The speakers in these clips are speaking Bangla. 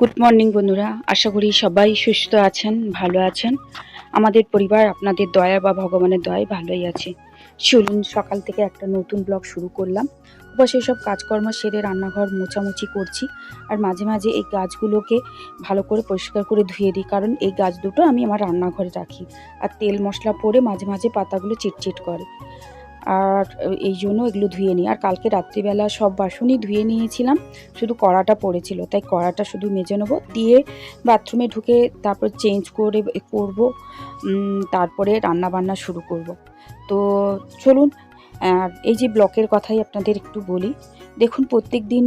গুড মর্নিং বন্ধুরা। আশা করি সবাই সুস্থ আছেন, ভালো আছেন। আমাদের পরিবার, আপনাদের দয়া বা ভগবানের দয়ায় ভালোই আছে। চলুন, সকাল থেকে একটা নতুন ব্লগ শুরু করলাম। বসে সব কাজকর্ম সেরে রান্নাঘর মোছামুছি করছি। আর মাঝে মাঝে এই গাছগুলোকে ভালো করে পরিষ্কার করে ধুয়ে দিই। কারণ এই গাছ দুটো আমি আমার রান্নাঘরে রাখি। আর তেল মশলা পরে মাঝে মাঝে পাতাগুলো চিটচিট করে। আর এই জন্য এগুলো ধুয়ে নিই। আর কালকে রাত্রিবেলা সব বাসনই ধুয়ে নিয়েছিলাম, শুধু কড়াটা পড়েছিল। তাই কড়াটা শুধু মেজে নেব, দিয়ে বাথরুমে ঢুকে তারপর চেঞ্জ করে করব তারপরে রান্না বান্না শুরু করব। তো চলুন এই যে ব্লকের কথাই আপনাদের একটু বলি, দেখুন প্রত্যেক দিন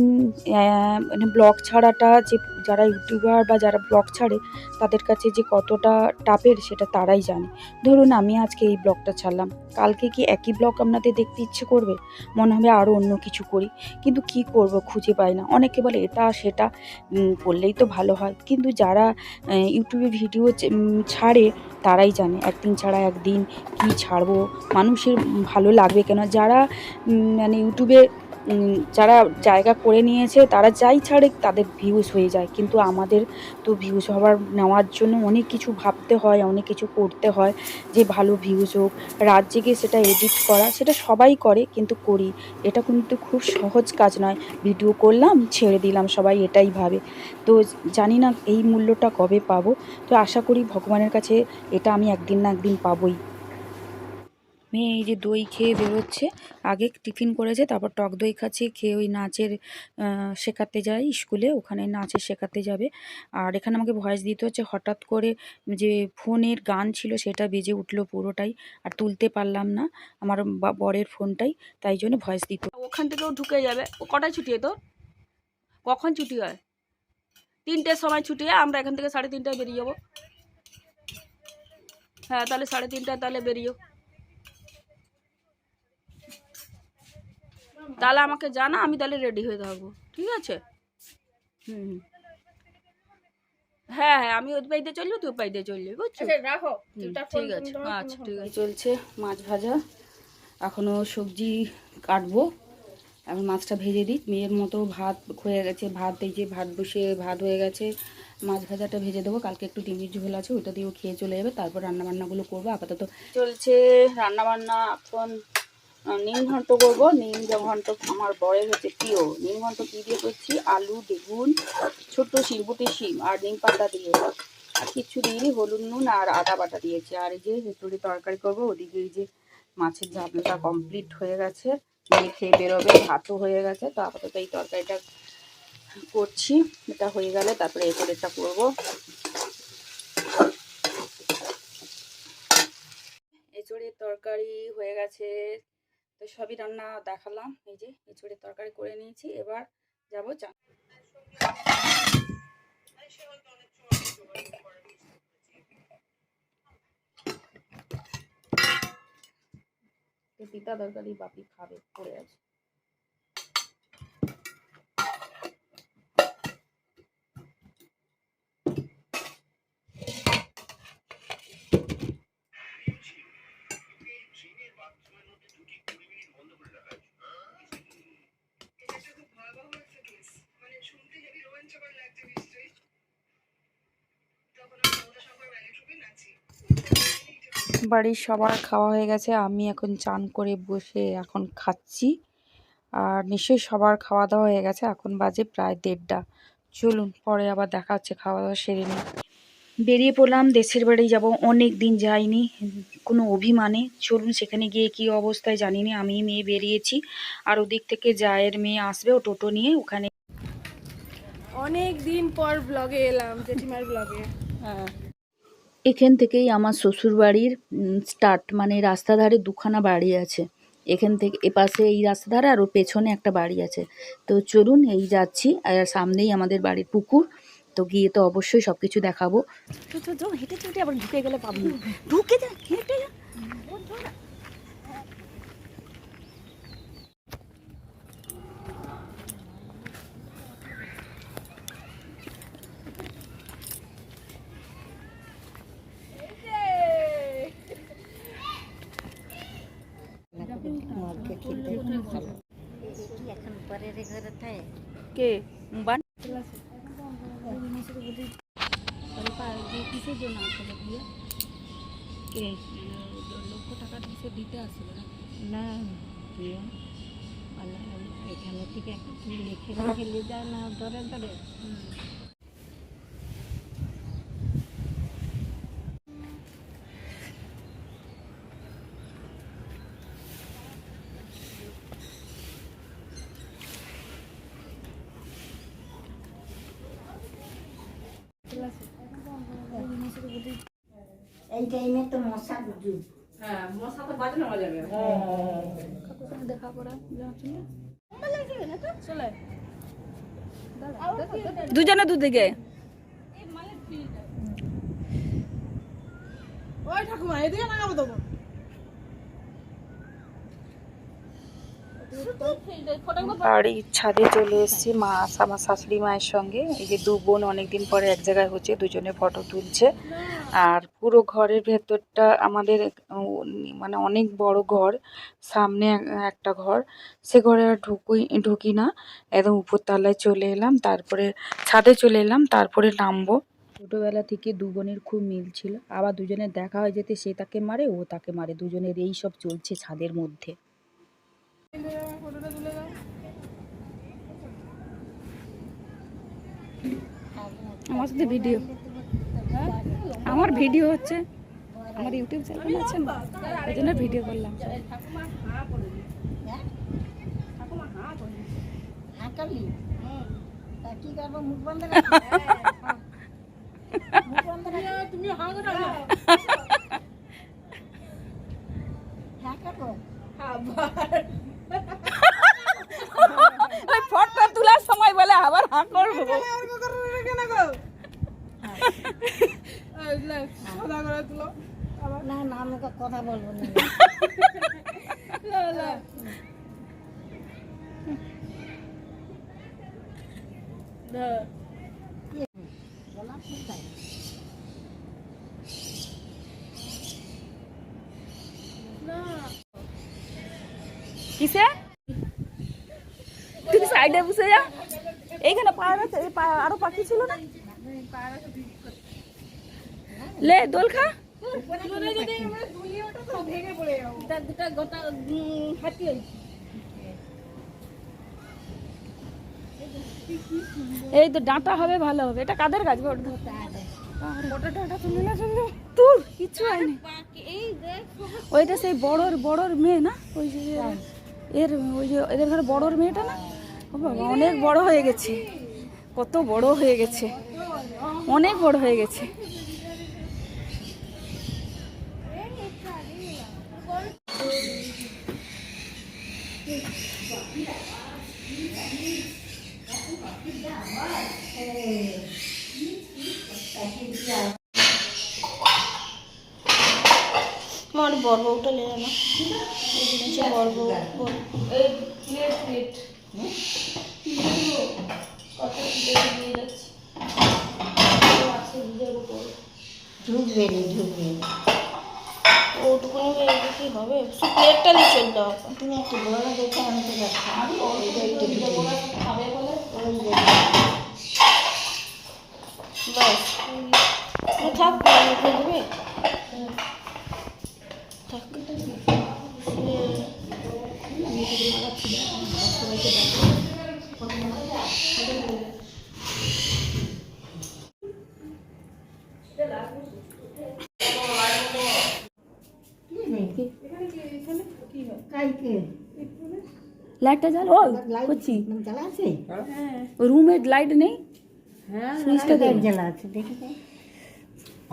মানে ব্লগ ছাড়াটা যে যারা ইউটিউবার বা যারা ব্লগ ছাড়ে, তাদের কাছে যে কতটা টাপের সেটা তারাই জানে। ধরুন আমি আজকে এই ব্লগটা ছাড়লাম, কালকে কি একই ব্লগ আপনাদের দেখতে ইচ্ছে করবে? মনে হবে আরও অন্য কিছু করি, কিন্তু কি করব খুঁজে পাই না। অনেকে বলে এটা সেটা করলেই তো ভালো হয়, কিন্তু যারা ইউটিউবে ভিডিও ছাড়ে, তারাই জানে একদিন ছাড়া একদিন কি ছাড়বো। মানুষের ভালো লাগবে কেন? যারা মানে ইউটিউবে যারা জায়গা করে নিয়েছে, তারা যাই ছাড়ে, তাদের ভিউজ হয়ে যায়। কিন্তু আমাদের তো ভিউজ হওয়ার, নেওয়ার জন্য অনেক কিছু ভাবতে হয়, অনেক কিছু করতে হয়, যে ভালো ভিউজ হোক। রাত জেগে সেটা এডিট করা, সেটা সবাই করে, কিন্তু করি। এটা কিন্তু খুব সহজ কাজ নয়। ভিডিও করলাম, ছেড়ে দিলাম, সবাই এটাই ভাবে। তো জানি না এই মূল্যটা কবে পাবো। তো আশা করি ভগবানের কাছে এটা আমি একদিন না একদিন পাবোই। মেয়ে এই যে দই খেয়ে বেরোচ্ছে, আগে টিফিন করেছে, তারপর টক দই খাচ্ছে, খেয়ে ওই নাচের শেখাতে যায় স্কুলে, ওখানে নাচের শেখাতে যাবে। আর এখানে আমাকে ভয়েস দিতে হচ্ছে, হঠাৎ করে যে ফোনের গান ছিল সেটা বেজে উঠল পুরোটাই, আর তুলতে পারলাম না আমার বরের ফোনটাই, তাই জন্য ভয়েস দিতে ওখান থেকেও ঢুকে যাবে। ও কটায় ছুটি হয় তোর? কখন ছুটি হয়? তিনটের সময় ছুটি হয়, আমরা এখান থেকে সাড়ে তিনটায় বেরিয়ে যাব। হ্যাঁ তাহলে সাড়ে তিনটায় তাহলে বেরিয়েও তাহলে আমাকে জানা আমি তাহলে রেডি হয়ে থাকব ঠিক আছে? হুম হুম। হ্যাঁ হ্যাঁ আমি ওই পাইতে চলবো তুই ওই পাই দিয়ে চলবি বুঝছ? ঠিক আছে আচ্ছা ঠিক আছে। চলছে মাছ ভাজা। এখনও সবজি কাটবো। এখন মাছটা ভেজে দিই। মেয়ের মতো ভাত হয়ে গেছে ভাত এই যে ভাত বসে ভাত হয়ে গেছে। মাছ ভাজাটা ভেজে দেবো। কালকে একটু ডিমের ঝোল আছে ওইটা দিয়েও খেয়ে চলে যাবে। তারপর রান্নাবান্নাগুলো করব। আপাতত চলছে রান্নাবান্না এখন নিম ঘন্ট করব। নিম ঘন্ট আমার বরের হচ্ছে প্রিয়। নিম ঘন্ট কী দিয়ে করছি? আলু, বেগুন, ছোট্ট শিলবুটি শিম আর নিম পাতা দিয়ে। আর কিছু দিইনি হলুদ নুন আর আদা বাটা দিয়েছি। আর এই যে হেঁটুরি তরকারি করব, ওদিকে এই যে মাছের ঝাপলাটা কমপ্লিট হয়ে গেছে। মেয়ে খেয়ে বেরোবে, ভাতও হয়ে গেছে। তো আপাতত এই তরকারিটা করছি। এটা হয়ে গেলে তারপরে এঁচড়েরটা করব। এঁচড়ের তরকারি হয়ে গেছে। তো সবই রান্না দেখালাম। এই যে এঁচড়ের তরকারি করে নিয়েছি। এবার যাব চা। পিতা তরকারি বাপি খাবে, পড়ে আছে। বাড়ির সবার খাওয়া হয়ে গেছে। আমি এখন চান করে বসে এখন খাচ্ছি। আর নিশ্চয়ই সবার খাওয়া দাওয়া হয়ে গেছে। এখন বাজে প্রায় দেড়টা। চলুন পরে আবার দেখা হচ্ছে খাওয়া দাওয়া সেরে নিই। বেরিয়ে পড়লাম দেশের বাড়ি যাব। অনেক দিন যাইনি কোনো অভিমানে। চলুন সেখানে গিয়ে কি অবস্থায় জানি না আমি মেয়ে বেরিয়েছি। আর ওদিক থেকে জায়ের মেয়ে আসবে ও টোটো নিয়ে ওখানে অনেক দিন পর ব্লগে এলাম জেঠিমার ব্লগে এখান থেকেই আমার শ্বশুর বাড়ির স্টার্ট মানে রাস্তা ধারে দুখানা বাড়ি আছে। এখান থেকে, এপাশে এই রাস্তা ধারে আর পেছনে একটা বাড়ি আছে। তো চলুন, এই যাচ্ছি, আর সামনেই আমাদের বাড়ির পুকুর। তো গিয়ে তো অবশ্যই সব কিছু দেখাবো হেঁটে চুটে আবার ঢুকে গেলে পাবো ঢুকে যা, হেঁটে যা। কে? বান কিসের জন্য আসলে দিয়ে কে? লক্ষ টাকা দিতে দিতে আসলো না দিয়ে এখানে থেকে একটু লিখে লিখে নিয়ে যায় না ধরে ধরে এই টাইমে তো মশা যুগ হ্যাঁ মশা তো বাজনা বাজাবে কাকুর সঙ্গে দেখা করা চলে। দুজনে দুদিকে ওই ঠাকুমা এদিকে নাগাবো তখন বাড়ির ছাদে চলে এসেছি। মা আমার শাশুড়ি, মায়ের সঙ্গে। এই যে দু বোন অনেকদিন পরে এক জায়গায় হচ্ছে, দুজনে ফটো তুলছে। আর পুরো ঘরের ভেতরটা আমাদের মানে অনেক বড় ঘর, সামনে একটা ঘর। সে ঘরে আর ঢুকুই, ঢুকি না। একদম উপরতলায় চলে এলাম, তারপরে ছাদে চলে এলাম, তারপরে নামবো। ছোটোবেলা থেকে দু বোনের খুব মিল ছিল। আবার দুজনের দেখা হয়ে যেতে সে তাকে মারে, ও তাকে মারে। দুজনের এই সব চলছে ছাদের মধ্যে। আমার সাথে ভিডিও আমার ভিডিও হচ্ছে, আমার ইউটিউব চ্যানেল আছে না? জন্য ভিডিও করলাম। কি করব মুখ বন্ধ তুমি হাঁ হ্যাঁ করব ওই ফটো তোলার সময় বলে আবার হাঁ করব সাদা করে তুলো না না আমাকে কথা বলব না। কিসে? তুই সাইডে বসে যা এইখানে পায়রা এই পা- আরও পাখি ছিল না? লে দোল খা গোটা এই তো ডাঁটা হবে, ভালো হবে। এটা কাদের গাছ গো? ওটা ডাঁটা তুলে না শুনলে কিছু হয়নি। ওইটা সেই বড়র বড়র মেয়ে না? ওই যে এর, ওই যে এদের ঘরে বড়র মেয়েটা না? অনেক বড় হয়ে গেছে। কত বড় হয়ে গেছে। অনেক বড় হয়ে গেছে। আমার বড় বউটা লে না বড় বউ ঢুকবে রে ঢুকবে ওটুকুনি কি হবে? প্লেটটা নিয়ে চল দাও। তুমি একটু বড় দেখে আনতে একটু ঢুকবে বাস থাক রেখে লাইটটা জ্বাল ও লাইট করছি জ্বালা আছে রুমের লাইট নেই হ্যাঁ সুইচটা দে। লাইট জ্বালা আছে দেখি তো।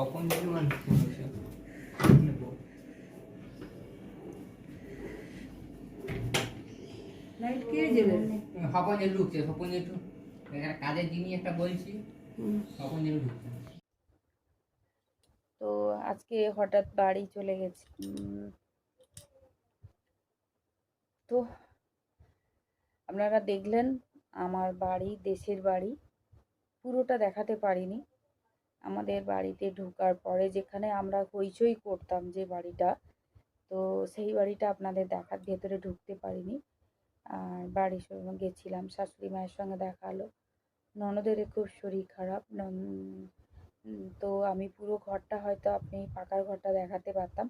অপন পরিমাণ স্বপন যে ঢুকছে স্বপন যে একটু এখানে কাজের জিনিস একটা বলছি স্বপন যে ঢুকছে তো আজকে হঠাৎ বাড়ি চলে গেছি উম, তো আপনারা দেখলেন আমার বাড়ি, দেশের বাড়ি। পুরোটা দেখাতে পারিনি। আমাদের বাড়িতে ঢোকার পরে যেখানে আমরা হইচই করতাম যে বাড়িটা, তো সেই বাড়িটা আপনাদের দেখার ভেতরে ঢুকতে পারিনি। আর বাড়ির সঙ্গে গেছিলাম, শাশুড়ি মায়ের সঙ্গে দেখা হলো। ননদের খুব শরীর খারাপ তো আমি পুরো ঘরটা হয়তো আপনি পাকার ঘরটা দেখাতে পারতাম।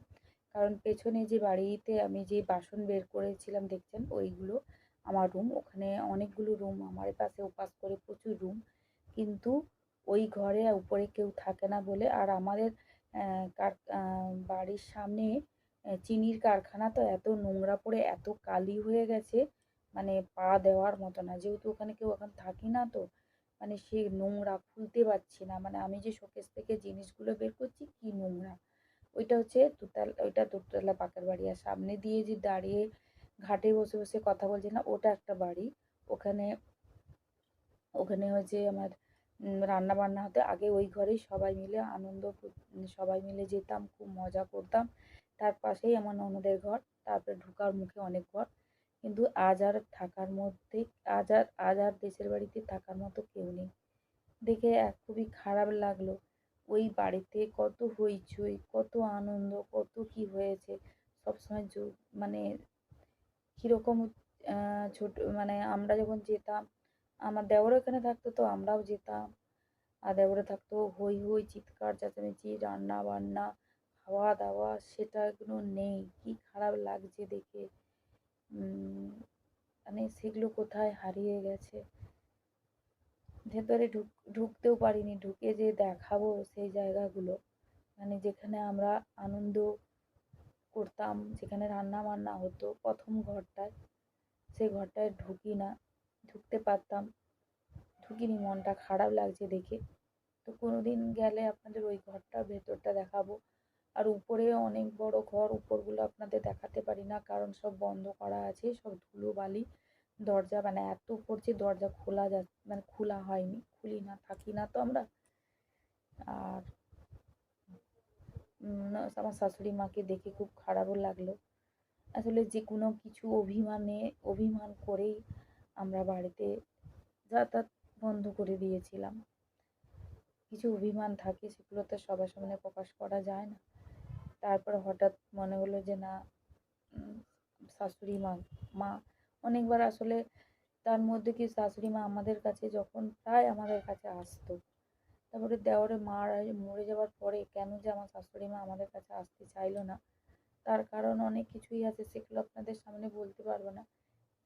কারণ পেছনে যে বাড়িতে আমি যে বাসন বের করেছিলাম, দেখছেন? ওইগুলো আমার রুম ওখানে অনেকগুলো রুম আমার পাশে ওপাশ করে প্রচুর রুম কিন্তু ওই ঘরে উপরে কেউ থাকে না বলে, আর আমাদের কার বাড়ির সামনে চিনির কারখানা তো এত নোংরা পড়ে, এত কালি হয়ে গেছে মানে পা দেওয়ার মতো না, যেহেতু ওখানে কেউ এখন থাকি না তো মানে সে নোংরা খুলতে পারছি না মানে আমি যে শোকেস থেকে জিনিসগুলো বের করছি, কি নোংরা। ওইটা হচ্ছে দোতলা, ওইটা দোতলা পাকার বাড়ি, আর সামনে দিয়ে যে দাঁড়িয়ে ঘাটে বসে বসে কথা বলছি না, ওটা একটা বাড়ি। ওখানে ওখানে হচ্ছে আমার রান্না বান্না হতো। আগে ওই ঘরেই সবাই মিলে আনন্দ সবাই মিলে যেতাম, খুব মজা করতাম। তার পাশেই আমার ননদের ঘর, তারপরে ঢোকার মুখে অনেক ঘর। কিন্তু আজ আর থাকার মধ্যে, আজ আর আজ আর দেশের বাড়িতে থাকার মতো কেউ নেই। দেখে এক খুবই খারাপ লাগল। ওই বাড়িতে কত হইচই, কত আনন্দ, কত কি হয়েছে। সবসময় মানে কীরকম ছোট মানে আমরা যখন যেতাম, আমার দেওরও এখানে থাকতো তো আমরাও যেতাম। আর দেওরে থাকতো হই হই চিৎকার, চেঁচামেচি, রান্না বান্না খাওয়া দাওয়া সেটা এগুলো নেই। কি খারাপ লাগছে দেখে। মানে সেগুলো কোথায় হারিয়ে গেছে। ভেতরে ঢুক, ঢুকতেও পারিনি। ঢুকে যে দেখাবো সেই জায়গাগুলো। মানে যেখানে আমরা আনন্দ করতাম, যেখানে রান্না বান্না হতো, প্রথম ঘরটায়। সেই ঘরটায় ঢুকি না, ঢুকতে পারতাম। ঢুকিনি, মনটা খারাপ লাগছে দেখে। তো কোনো দিন গেলে আপনাদের ওই ঘরটার ভেতরটা দেখাবো। আর উপরে অনেক বড় ঘর, উপরগুলো আপনাদের দেখাতে পারি না, কারণ সব বন্ধ করা আছে, সব ধুলো বালি দরজা মানে এত পড়ছে দরজা খোলা যা মানে খোলা হয়নি, খুলি না, থাকি না তো আমরা। আর আমার শাশুড়ি মাকে দেখে খুব খারাপও লাগল। আসলে যে কোনো কিছু অভিমানে, অভিমান করেই আমরা বাড়িতে যাতায়াত বন্ধ করে দিয়েছিলাম। কিছু অভিমান থাকে, সেগুলো তো সবার সামনে প্রকাশ করা যায় না। তারপরে হঠাৎ মনে হলো যে, না শাশুড়ি মা মা অনেকবার আসলে তার মধ্যে কি শাশুড়ি মা আমাদের কাছে যখন প্রায় আমাদের কাছে আসতো। তারপরে দেওরে মারা মরে যাওয়ার পরে কেন যে আমার শাশুড়ি মা আমাদের কাছে আসতে চাইলো না? তার কারণ অনেক কিছুই আছে সেগুলো আপনাদের সামনে বলতে পারব না।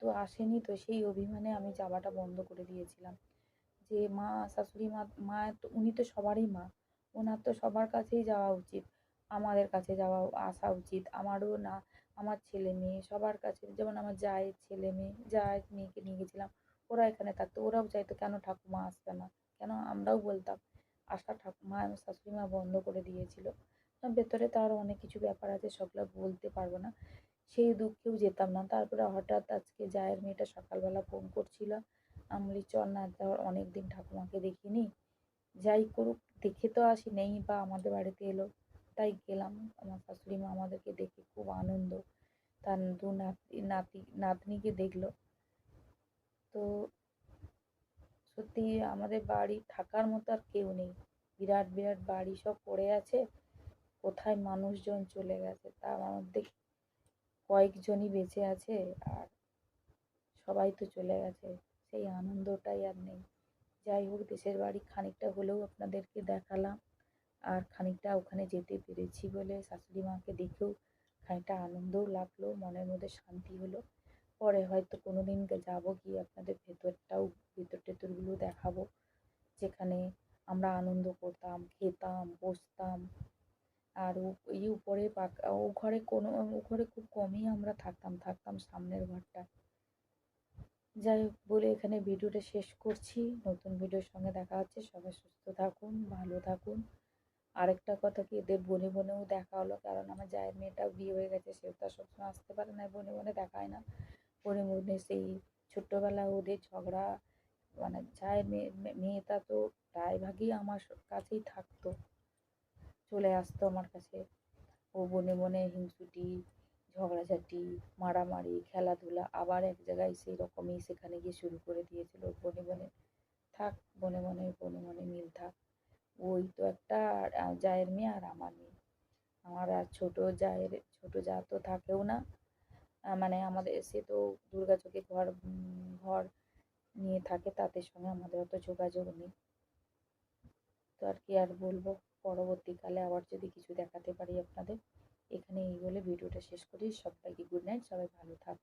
তো আসেনি তো, সেই অভিমানে আমি যাওয়াটা বন্ধ করে দিয়েছিলাম। যে মা, শাশুড়ি মা মা তো, উনি তো সবারই মা। ওনার তো সবার কাছেই যাওয়া উচিত। আমাদের কাছে যাওয়া, আসা উচিত। আমারও না, আমার ছেলে মেয়ে সবার কাছে, যেমন আমার জায়ের ছেলে মেয়ে, জায়ের মেয়েকে নিয়ে গেছিলাম, ওরা এখানে থাকতো। ওরাও চাইতো কেন ঠাকুমা আসবে না? কেন আমরাও বলতাম? আসা ঠাকুমা আমার শাশুড়ি মা বন্ধ করে দিয়েছিল। ভেতরে তার অনেক কিছু ব্যাপার আছে, সবগুলো বলতে পারব না। সেই দুঃখেও যেতাম না। তারপরে হঠাৎ আজকে জায়ের মেয়েটা সকালবেলা ফোন করছিল আমি চল না তার অনেক দিন ঠাকুমাকে দেখিনি। যাই করুক, দেখে তো আসি, নেই বা আমাদের বাড়িতে এলো। তাই গেলাম। আমার শাশুড়ি মা আমাদেরকে দেখে খুব আনন্দ। তার দু নাতি নাতি, নাতনিকে দেখল। তো সত্যি আমাদের বাড়ি থাকার মতো আর কেউ নেই। বিরাট বিরাট বাড়ি সব পড়ে আছে। কোথায় মানুষজন চলে গেছে তার মধ্যে কয়েকজনই বেঁচে আছে আর সবাই তো চলে গেছে। সেই আনন্দটাই আর নেই। যাই হোক, দেশের বাড়ি খানিকটা হলেও আপনাদেরকে দেখালাম আর খানিকটা ওখানে যেতে পেরেছি বলে শাশুড়ি মাকে দেখেও খানিকটা আনন্দও লাগল, মনের মধ্যে শান্তি হলো। পরে হয়তো কোনো দিন যাব গিয়ে আপনাদের ভেতরটাও, ভেতর টেতরগুলো দেখাবো। যেখানে আমরা আনন্দ করতাম, খেতাম, বসতাম। আর এই উপরে পাকা, ও ঘরে কোনো, ও ঘরে খুব কমই আমরা থাকতাম থাকতাম সামনের ঘরটা। যাই হোক, বলে এখানে ভিডিওটা শেষ করছি। নতুন ভিডিওর সঙ্গে দেখা হচ্ছে। সবাই সুস্থ থাকুন, ভালো থাকুন। আরেকটা কথা কি, এদের বনে বনেও দেখা হলো, কারণ আমার জায়ের মেয়েটাও বিয়ে হয়ে গেছে, সেও তো আর সবসময় আসতে পারে না, বনে বনে দেখায় না। বনে সেই ছোট্টবেলা ওদের ঝগড়া মানে জায়ের মেয়ে মেয়েটা তো প্রায় ভাগই আমার কাছেই থাকতো চলে আসতো আমার কাছে ও বনে বনে হিংসুটি, ঝগড়াঝাটি, মারামারি, খেলাধুলা আবার এক জায়গায় সেই রকমই সেখানে গিয়ে শুরু করে দিয়েছিল। বনে বনে থাক, বনে বনে বনে বনে মিল থাক। ওই তো একটা জায়ের মেয়ে আর আমার মেয়ে। আমার আর ছোটো জায়ের, ছোটো যা তো থাকেও না। মানে আমাদের সে তো দুর্গাযোগে ঘর ঘর নিয়ে থাকে, তাদের সঙ্গে আমাদের অত যোগাযোগ নেই। তো আর কি আর বলব, পরবর্তীকালে আবার যদি কিছু দেখাতে পারি আপনাদের এখানে এই বলে ভিডিওটা শেষ করি। সবাইকে গুড নাইট সবাই ভালো থাক